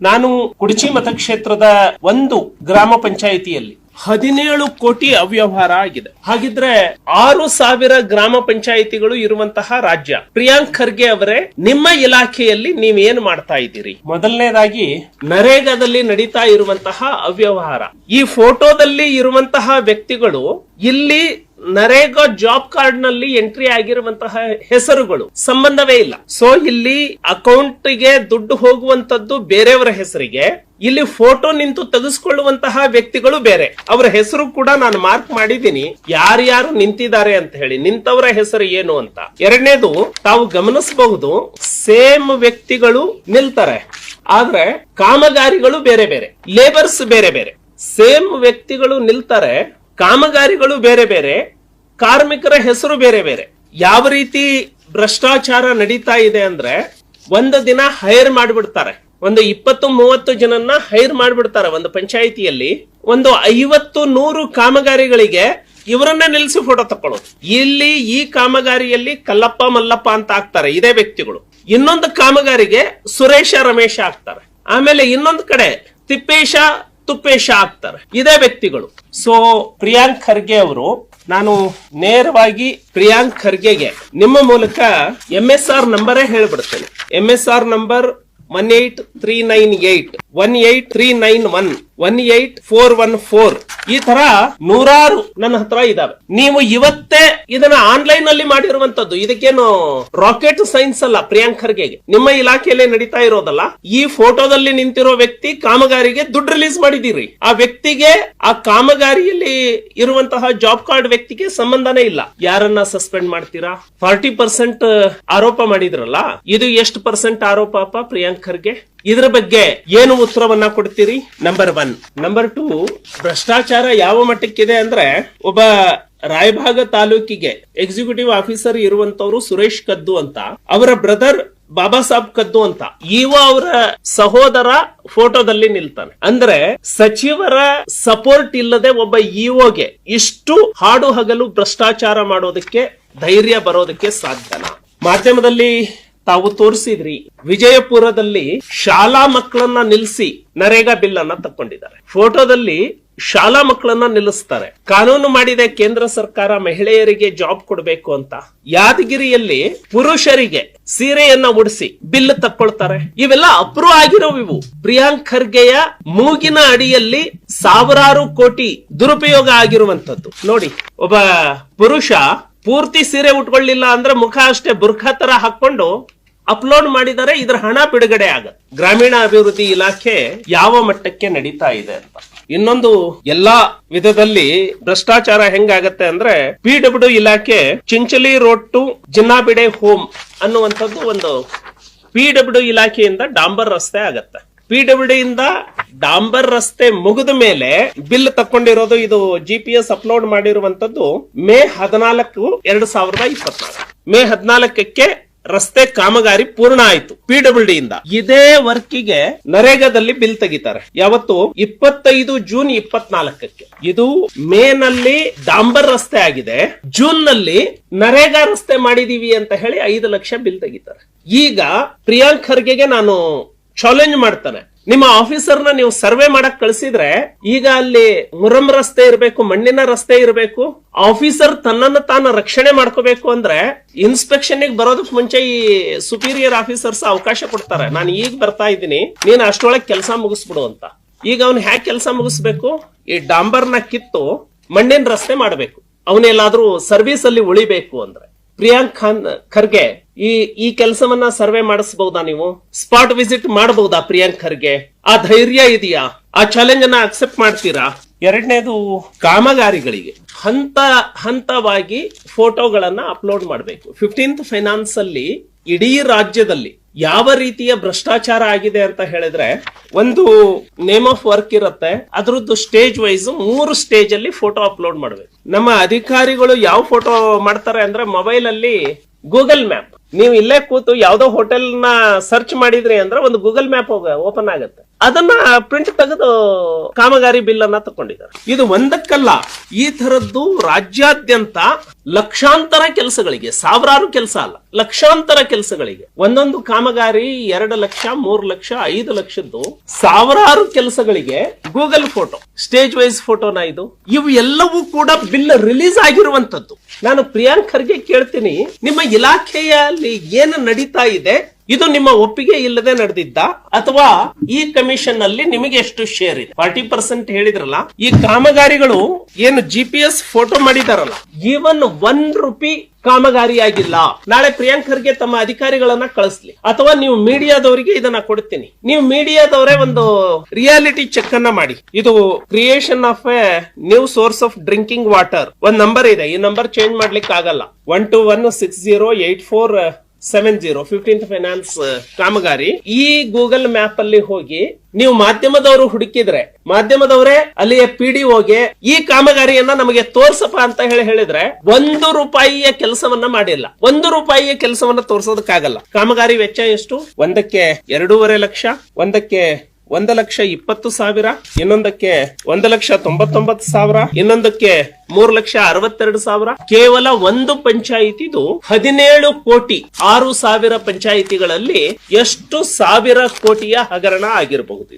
ನಾನು ಕುಡಚಿ ಮತಕ್ಷೇತ್ರದ ಒಂದು ಗ್ರಾಮ ಪಂಚಾಯಿತಿಯಲ್ಲಿ ಹದಿನೇಳು ಕೋಟಿ ಅವ್ಯವಹಾರ ಆಗಿದೆ. ಹಾಗಿದ್ರೆ ಆರು ಸಾವಿರ ಗ್ರಾಮ ಪಂಚಾಯಿತಿಗಳು ಇರುವಂತಹ ರಾಜ್ಯ. ಪ್ರಿಯಾಂಕ್ ಖರ್ಗೆ ಅವರೇ, ನಿಮ್ಮ ಇಲಾಖೆಯಲ್ಲಿ ನೀವೇನು ಮಾಡ್ತಾ ಇದ್ದೀರಿ? ಮೊದಲನೇದಾಗಿ, ನರೇಗಾದಲ್ಲಿ ನಡೀತಾ ಇರುವಂತಹ ಅವ್ಯವಹಾರ. ಈ ಫೋಟೋದಲ್ಲಿ ಇರುವಂತಹ ವ್ಯಕ್ತಿಗಳು ಇಲ್ಲಿ ನರೇಗಾ ಜಾಬ್ ಕಾರ್ಡ್ನಲ್ಲಿ ಎಂಟ್ರಿ ಆಗಿರುವಂತಹ ಹೆಸರುಗಳು. ಸಂಬಂಧವೇ ಇಲ್ಲ. ಸೊ ಇಲ್ಲಿ ಅಕೌಂಟ್ಗೆ ದುಡ್ಡು ಹೋಗುವಂತದ್ದು ಬೇರೆಯವರ ಹೆಸರಿಗೆ. ಇಲ್ಲಿ ಫೋಟೋ ನಿಂತು ತೆಗೆಸಿಕೊಳ್ಳುವಂತಹ ವ್ಯಕ್ತಿಗಳು ಬೇರೆ. ಅವರ ಹೆಸರು ಕೂಡ ನಾನು ಮಾರ್ಕ್ ಮಾಡಿದ್ದೀನಿ. ಯಾರ್ಯಾರು ನಿಂತಿದ್ದಾರೆ ಅಂತ ಹೇಳಿ. ನಿಂತವರ ಹೆಸರು ಏನು ಅಂತ. ಎರಡನೇದು, ತಾವು ಗಮನಿಸಬಹುದು ಸೇಮ್ ವ್ಯಕ್ತಿಗಳು ನಿಲ್ತಾರೆ. ಆದ್ರೆ, ಕಾಮಗಾರಿಗಳು ಬೇರೆ ಬೇರೆ. ಲೇಬರ್ಸ್ ಬೇರೆ ಬೇರೆ. ಸೇಮ್ ವ್ಯಕ್ತಿಗಳು ನಿಲ್ತಾರೆ, ಕಾಮಗಾರಿಗಳು ಬೇರೆ ಬೇರೆ. ಕಾರ್ಮಿಕರ ಹೆಸರು ಬೇರೆ ಬೇರೆ. ಯಾವ ರೀತಿ ಭ್ರಷ್ಟಾಚಾರ ನಡೀತಾ ಇದೆ ಅಂದ್ರೆ ಒಂದು ದಿನ ಹೈರ್ ಮಾಡಿಬಿಡ್ತಾರೆ. ಒಂದು ಇಪ್ಪತ್ತು ಮೂವತ್ತು ಜನನ್ನ ಹೈರ್ ಮಾಡಿಬಿಡ್ತಾರೆ ಒಂದು ಪಂಚಾಯಿತಿಯಲ್ಲಿ. ಒಂದು ಐವತ್ತು ನೂರು ಕಾಮಗಾರಿಗಳಿಗೆ ಇವರನ್ನ ನಿಲ್ಲಿಸಿ ಫೋಟೋ ತಕೊಳ್ಳೋದು ಇಲ್ಲಿ ಈ ಕಾಮಗಾರಿಯಲ್ಲಿ ಕಲ್ಲಪ್ಪ ಮಲ್ಲಪ್ಪ ಅಂತ ಆಗ್ತಾರೆ, ಇದೇ ವ್ಯಕ್ತಿಗಳು. ಇನ್ನೊಂದು ಕಾಮಗಾರಿಗೆ ಸುರೇಶ ರಮೇಶ ಆಗ್ತಾರೆ. ಆಮೇಲೆ ಇನ್ನೊಂದು ಕಡೆ ತಿಪ್ಪೇಶ ತುಪ್ಪೇಶ ಆಗ್ತಾರೆ, ಇದೇ ವ್ಯಕ್ತಿಗಳು. ಸೊ ಪ್ರಿಯಾಂಕ್ ಖರ್ಗೆ ಅವರು ನಾನು ನೇರವಾಗಿ ಪ್ರಿಯಾಂಕ್ ಖರ್ಗೆಗೆ. ನಿಮ್ಮ ಮೂಲಕ ಎಂ ಎಸ್ ಆರ್ ನಂಬರೇ ಹೇಳ್ಬಿಡ್ತೇನೆ. M S R number one eight three nine eight. One eight three nine one. One eight four one four ಈ ತರ ನೂರಾರು ನನ್ನ ಹತ್ರ ಇದಾವೆ. ನೀವು ಇವತ್ತೇ ಇದನ್ನ ಆನ್ಲೈನ್ ಅಲ್ಲಿ ಮಾಡಿರುವಂತದ್ದು. ಇದಕ್ಕೇನು ರಾಕೆಟ್ ಸೈನ್ಸ್ ಅಲ್ಲ, ಪ್ರಿಯಾಂಕ್ ಖರ್ಗೆಗೆ. ನಿಮ್ಮ ಇಲಾಖೆಯಲ್ಲೇ ನಡೀತಾ ಇರೋದಲ್ಲ, ಈ ಫೋಟೋದಲ್ಲಿ ನಿಂತಿರೋ ವ್ಯಕ್ತಿ ಕಾಮಗಾರಿಗೆ ದುಡ್ಡು ರಿಲೀಸ್ ಮಾಡಿದೀರಿ ಆ ವ್ಯಕ್ತಿಗೆ, ಆ ಕಾಮಗಾರಿಯಲ್ಲಿ ಇರುವಂತಹ ಜಾಬ್ ಕಾರ್ಡ್ ವ್ಯಕ್ತಿಗೆ ಸಂಬಂಧನೇ ಇಲ್ಲ. ಯಾರನ್ನ ಸಸ್ಪೆಂಡ್ ಮಾಡ್ತೀರಾ? ಫಾರ್ಟಿ ಪರ್ಸೆಂಟ್ ಆರೋಪ ಮಾಡಿದ್ರಲ್ಲ, ಇದು ಎಷ್ಟು ಪರ್ಸೆಂಟ್ ಆರೋಪ ಅಪ್ಪ ಪ್ರಿಯಾಂಕ್ ಖರ್ಗೆ? ಇದ್ರ ಬಗ್ಗೆ ಏನು ಉತ್ತರವನ್ನ ಕೊಡ್ತೀರಿ? ನಂಬರ್ ಒನ್ ನಂಬರ್ ಟೂ ಭ್ರಷ್ಟಾಚಾರ ಯಾವ ಮಟ್ಟಕ್ಕಿದೆ ಅಂದ್ರೆ ಒಬ್ಬ ರಾಯಭಾಗ ತಾಲೂಕಿಗೆ ಎಕ್ಸಿಕ್ಯೂಟಿವ್ ಆಫೀಸರ್ ಇರುವಂತವ್ರು ಸುರೇಶ್ ಕದ್ದು ಅಂತ, ಅವರ ಬ್ರದರ್ ಬಾಬಾ ಸಾಬ್ ಕದ್ದು ಅಂತ. ಇವ ಅವರ ಸಹೋದರ ಫೋಟೋದಲ್ಲಿ ನಿಲ್ತಾನೆ. ಅಂದ್ರೆ ಸಚಿವರ ಸಪೋರ್ಟ್ ಇಲ್ಲದೆ ಒಬ್ಬ ಇಒಗೆ ಇಷ್ಟು ಹಾಡು ಹಗಲು ಭ್ರಷ್ಟಾಚಾರ ಮಾಡೋದಕ್ಕೆ ಧೈರ್ಯ ಬರೋದಕ್ಕೆ ಸಾಧ್ಯನಾ? ಮಾಧ್ಯಮದಲ್ಲಿ ತಾವು ತೋರಿಸಿದ್ರಿ. ವಿಜಯಪುರದಲ್ಲಿ ಶಾಲಾ ಮಕ್ಕಳನ್ನ ನಿಲ್ಲಿಸಿ ನರೇಗಾ ಬಿಲ್ ಅನ್ನ ತಕ್ಕೊಂಡಿದ್ದಾರೆ. ಫೋಟೋದಲ್ಲಿ ಶಾಲಾ ಮಕ್ಕಳನ್ನ ನಿಲ್ಲಿಸ್ತಾರೆ. ಕಾನೂನು ಮಾಡಿದೆ ಕೇಂದ್ರ ಸರ್ಕಾರ ಮಹಿಳೆಯರಿಗೆ ಜಾಬ್ ಕೊಡಬೇಕು ಅಂತ. ಯಾದಗಿರಿಯಲ್ಲಿ ಪುರುಷರಿಗೆ ಸೀರೆಯನ್ನ ಉಡಿಸಿ ಬಿಲ್ ತಕ್ಕೊಳ್ತಾರೆ. ಇವೆಲ್ಲ ಅಪ್ರೂವ್ ಆಗಿರೋ ಇವು. ಪ್ರಿಯಾಂಕ್ ಖರ್ಗೆಯ ಮೂಗಿನ ಅಡಿಯಲ್ಲಿ ಸಾವಿರಾರು ಕೋಟಿ ದುರುಪಯೋಗ ಆಗಿರುವಂತದ್ದು ನೋಡಿ, ಒಬ್ಬ ಪುರುಷ ಪೂರ್ತಿ ಸೀರೆ ಉಟ್ಕೊಳ್ಳಿಲ್ಲ ಅಂದ್ರೆ ಮುಖ ಅಷ್ಟೇ ಬುರ್ಖಾ ತರ ಹಾಕೊಂಡು ಅಪ್ಲೋಡ್ ಮಾಡಿದರೆ ಇದರ ಹಣ ಬಿಡುಗಡೆ ಆಗತ್ತೆ. ಗ್ರಾಮೀಣ ಅಭಿವೃದ್ಧಿ ಇಲಾಖೆ ಯಾವ ಮಟ್ಟಕ್ಕೆ ನಡೀತಾ ಇದೆ ಅಂತ. ಇನ್ನೊಂದು, ಎಲ್ಲಾ ವಿಧದಲ್ಲಿ ಭ್ರಷ್ಟಾಚಾರ ಹೆಂಗಾಗತ್ತೆ ಅಂದ್ರೆ ಪಿ ಡಬ್ಲ್ಯೂ ಇಲಾಖೆ Chinchali road to Jinnabide home ಅನ್ನುವಂಥದ್ದು ಒಂದು ಪಿ ಡಬ್ಲ್ಯೂ ಇಲಾಖೆಯಿಂದ ಡಾಂಬರ್ ರಸ್ತೆ ಆಗತ್ತೆ. ಪಿ ಡಬ್ಲ್ಯೂ ಇಂದ ಡಾಂಬರ್ ರಸ್ತೆ ಮುಗಿದ ಮೇಲೆ ಬಿಲ್ ತಕ್ಕೊಂಡಿರೋದು ಇದು ಜಿ ಪಿ ಎಸ್ ಅಪ್ಲೋಡ್ ಮಾಡಿರುವಂತದ್ದು ಮೇ ಹದಿನಾಲ್ಕು, ಎರಡ್ ಸಾವಿರದ ಇಪ್ಪತ್ನಾಲ್ಕು. ಮೇ ಹದಿನಾಲ್ಕಕ್ಕೆ ರಸ್ತೆ ಕಾಮಗಾರಿ ಪೂರ್ಣ ಆಯ್ತು ಡಬ್ಲ್ಯೂ ಡಿ ಇಂದ ಇದೇ ವರ್ಕಿಗೆ ನರೇಗಾದಲ್ಲಿ ಬಿಲ್ ತೆಗಿತಾರೆ. ಯಾವತ್ತು? ಇಪ್ಪತ್ತೈದು ಜೂನ್ ಇಪ್ಪತ್ನಾಲ್ಕಕ್ಕೆ. ಇದು ಮೇ ನಲ್ಲಿ ಡಾಂಬರ್ ರಸ್ತೆ ಆಗಿದೆ. ಜೂನ್ನಲ್ಲಿ ನರೇಗಾ ರಸ್ತೆ ಮಾಡಿದೀವಿ ಅಂತ ಹೇಳಿ ಐದು ಲಕ್ಷ ಬಿಲ್ ತೆಗಿತಾರೆ. ಈಗ ಪ್ರಿಯಾಂಕ್ ಖರ್ಗೆಗೆ ನಾನು ಚಾಲೆಂಜ್ ಮಾಡ್ತಾನೆ. ನಿಮ್ಮ ಆಫೀಸರ್ನ ನೀವು ಸರ್ವೆ ಮಾಡಕ್ ಕಳಿಸಿದ್ರೆ ಈಗ ಅಲ್ಲಿ ಮುರಂ ರಸ್ತೆ ಇರಬೇಕು, ಮಣ್ಣಿನ ರಸ್ತೆ ಇರಬೇಕು, ಆಫೀಸರ್ ತನ್ನನ್ನು ತಾನು ರಕ್ಷಣೆ ಮಾಡ್ಕೋಬೇಕು ಅಂದ್ರೆ ಇನ್ಸ್ಪೆಕ್ಷನ್ ಬರೋದಕ್ ಮುಂಚೆ ಈ ಸುಪೀರಿಯರ್ ಆಫೀಸರ್ಸ್ ಅವಕಾಶ ಕೊಡ್ತಾರೆ. ನಾನು ಈಗ ಬರ್ತಾ ಇದ್ದೀನಿ, ನೀನ್ ಅಷ್ಟೊಳಗೆ ಕೆಲಸ ಮುಗಿಸ್ಬಿಡು ಅಂತ. ಈಗ ಅವ್ನು ಹ್ಯಾಕ್ ಕೆಲಸ ಮುಗಿಸ್ಬೇಕು, ಈ ಡಾಂಬರ್ನ ಕಿತ್ತು ಮಣ್ಣಿನ ರಸ್ತೆ ಮಾಡಬೇಕು. ಅವನೆಲ್ಲಾದ್ರೂ ಸರ್ವಿಸ್ ಅಲ್ಲಿ ಉಳಿಬೇಕು ಅಂದ್ರೆ. ಪ್ರಿಯಾಂಕ್ ಖಾನ್, ಖರ್ಗೆ, ಈ ಈ ಕೆಲಸವನ್ನ ಸರ್ವೆ ಮಾಡಿಸಬಹುದಾ ನೀವು? ಸ್ಪಾಟ್ ವಿಸಿಟ್ ಮಾಡಬಹುದಾ ಪ್ರಿಯಾಂಕ್ ಖರ್ಗೆ? ಆ ಧೈರ್ಯ ಇದೆಯಾ? ಆ ಚಾಲೆಂಜ್ ಅನ್ನ ಅಕ್ಸೆಪ್ಟ್ ಮಾಡ್ತೀರಾ? ಎರಡನೇದು ಕಾಮಗಾರಿಗಳಿಗೆ. ಹಂತ, ಹಂತವಾಗಿ ಫೋಟೋಗಳನ್ನ ಅಪ್ಲೋಡ್ ಮಾಡಬೇಕು. ಫಿಫ್ಟೀನ್ತ್ ಫೈನಾನ್ಸ್ ಅಲ್ಲಿ ಇಡೀ ರಾಜ್ಯದಲ್ಲಿ ಯಾವ ರೀತಿಯ ಭ್ರಷ್ಟಾಚಾರ ಆಗಿದೆ ಅಂತ ಹೇಳಿದ್ರೆ, ಒಂದು ನೇಮ್ ಆಫ್ ವರ್ಕ್ ಇರುತ್ತೆ, ಅದ್ರದ್ದು ಸ್ಟೇಜ್ ವೈಸ್ ಮೂರು ಸ್ಟೇಜ್ ಅಲ್ಲಿ ಫೋಟೋ ಅಪ್ಲೋಡ್ ಮಾಡಬೇಕು. ನಮ್ಮ ಅಧಿಕಾರಿಗಳು ಯಾವ ಫೋಟೋ ಮಾಡ್ತಾರೆ ಅಂದ್ರೆ ಮೊಬೈಲ್ ಅಲ್ಲಿ ಗೂಗಲ್ ಮ್ಯಾಪ್. ನೀವು ಇಲ್ಲೇ ಕೂತು ಯಾವ್ದೋ ಹೋಟೆಲ್ನ ಸರ್ಚ್ ಮಾಡಿದ್ರಿ ಅಂದ್ರೆ ಒಂದು ಗೂಗಲ್ ಮ್ಯಾಪ್ ಓಪನ್ ಆಗುತ್ತೆ. ಅದನ್ನ ಪ್ರಿಂಟ್ ತೆಗೆದು ಕಾಮಗಾರಿ ಬಿಲ್ ಅನ್ನ ತಕೊಂಡಿದ್ದಾರೆ ಇದು ಒಂದಕ್ಕಲ್ಲ, ಈ ತರದ್ದು ರಾಜ್ಯಾದ್ಯಂತ ಲಕ್ಷಾಂತರ ಕೆಲಸಗಳಿಗೆ, ಸಾವಿರಾರು ಕೆಲಸ ಅಲ್ಲ, ಲಕ್ಷಾಂತರ ಕೆಲಸಗಳಿಗೆ. ಒಂದೊಂದು ಕಾಮಗಾರಿ ಎರಡು ಲಕ್ಷ, ಮೂರು ಲಕ್ಷ, ಐದು ಲಕ್ಷದ್ದು ಸಾವಿರಾರು ಕೆಲಸಗಳಿಗೆ ಗೂಗಲ್ ಫೋಟೋ ಸ್ಟೇಜ್ ವೈಸ್ ಫೋಟೋನ ಇದು. ಇವು ಎಲ್ಲವೂ ಕೂಡ ಬಿಲ್ ರಿಲೀಸ್ ಆಗಿರುವಂತದ್ದು ನಾನು ಪ್ರಿಯಾಂಕ್ ಖರ್ಗೆ ಕೇಳ್ತೀನಿ, ನಿಮ್ಮ ಇಲಾಖೆಯಲ್ಲಿ ಏನು ನಡೀತಾ ಇದೆ, ಇದು ನಿಮ್ಮ ಒಪ್ಪಿಗೆ ಇಲ್ಲದೆ ನಡೆದಿದ್ದ ಅಥವಾ ಈ ಕಮಿಷನ್ ಅಲ್ಲಿ ನಿಮಗೆ ಎಷ್ಟು ಶೇರ್ ಇದೆ? ಫಾರ್ಟಿ ಪರ್ಸೆಂಟ್ ಹೇಳಿದ್ರಲ್ಲ, ಈ ಕಾಮಗಾರಿಗಳು ಏನು ಜಿ ಪಿ ಎಸ್ ಫೋಟೋ ಮಾಡಿದಾರಲ್ಲ ಈವನ್ ಒನ್ ರುಪಿ ಕಾಮಗಾರಿ ಆಗಿಲ್ಲ ನಾಳೆ ಪ್ರಿಯಾಂಕ್ ಖರ್ಗೆ ತಮ್ಮ ಅಧಿಕಾರಿಗಳನ್ನ ಕಳಿಸ್ಲಿ. ಅಥವಾ ನೀವು ಮೀಡಿಯಾದವರಿಗೆ ಇದನ್ನ ಕೊಡ್ತೀನಿ. ನೀವು ಮೀಡಿಯಾದವರೇ ಒಂದು ರಿಯಾಲಿಟಿ ಚೆಕ್ ಅನ್ನ ಮಾಡಿ. ಇದು creation of a new source of drinking water ಒಂದ್ ನಂಬರ್ ಇದೆ. ಈ ನಂಬರ್ ಚೇಂಜ್ ಮಾಡ್ಲಿಕ್ಕೆ ಆಗಲ್ಲ one two one six zero eight four seven zero fifteenth finance ಕಾಮಗಾರಿ. ಈ ಗೂಗಲ್ ಮ್ಯಾಪ್ ಅಲ್ಲಿ ಹೋಗಿ ನೀವು ಮಾಧ್ಯಮದವರು ಹುಡುಕಿದ್ರೆ, ಮಾಧ್ಯಮದವರೇ ಅಲ್ಲಿಯ ಪಿ ಡಿ ಈ ಕಾಮಗಾರಿಯನ್ನ ನಮಗೆ ತೋರ್ಸಪ್ಪ ಅಂತ ಹೇಳಿ ಹೇಳಿದ್ರೆ ಒಂದು ರೂಪಾಯಿಯ ಕೆಲಸವನ್ನ ಮಾಡಿಲ್ಲ. ಒಂದು ರೂಪಾಯಿಯ ಕೆಲಸವನ್ನ ತೋರ್ಸೋದಕ್ಕಾಗಲ್ಲ. ಕಾಮಗಾರಿ ವೆಚ್ಚ ಎಷ್ಟು? ಒಂದಕ್ಕೆ ಎರಡೂವರೆ ಲಕ್ಷ, ಒಂದಕ್ಕೆ ಒಂದು ಲಕ್ಷ ಇಪ್ಪತ್ತು ಸಾವಿರ, ಇನ್ನೊಂದಕ್ಕೆ ಒಂದು ಲಕ್ಷ ತೊಂಬತ್ತೊಂಬತ್ತು ಸಾವಿರ, ಇನ್ನೊಂದಕ್ಕೆ ಮೂರು ಲಕ್ಷ ಅರವತ್ತೆರಡು ಸಾವಿರ. ಕೇವಲ ಒಂದು ಪಂಚಾಯಿತಿದು ಹದಿನೇಳು ಕೋಟಿ ಆರು ಸಾವಿರ ಪಂಚಾಯಿತಿಗಳಲ್ಲಿ ಎಷ್ಟು ಸಾವಿರ ಕೋಟಿಯ ಹಗರಣ ಆಗಿರಬಹುದು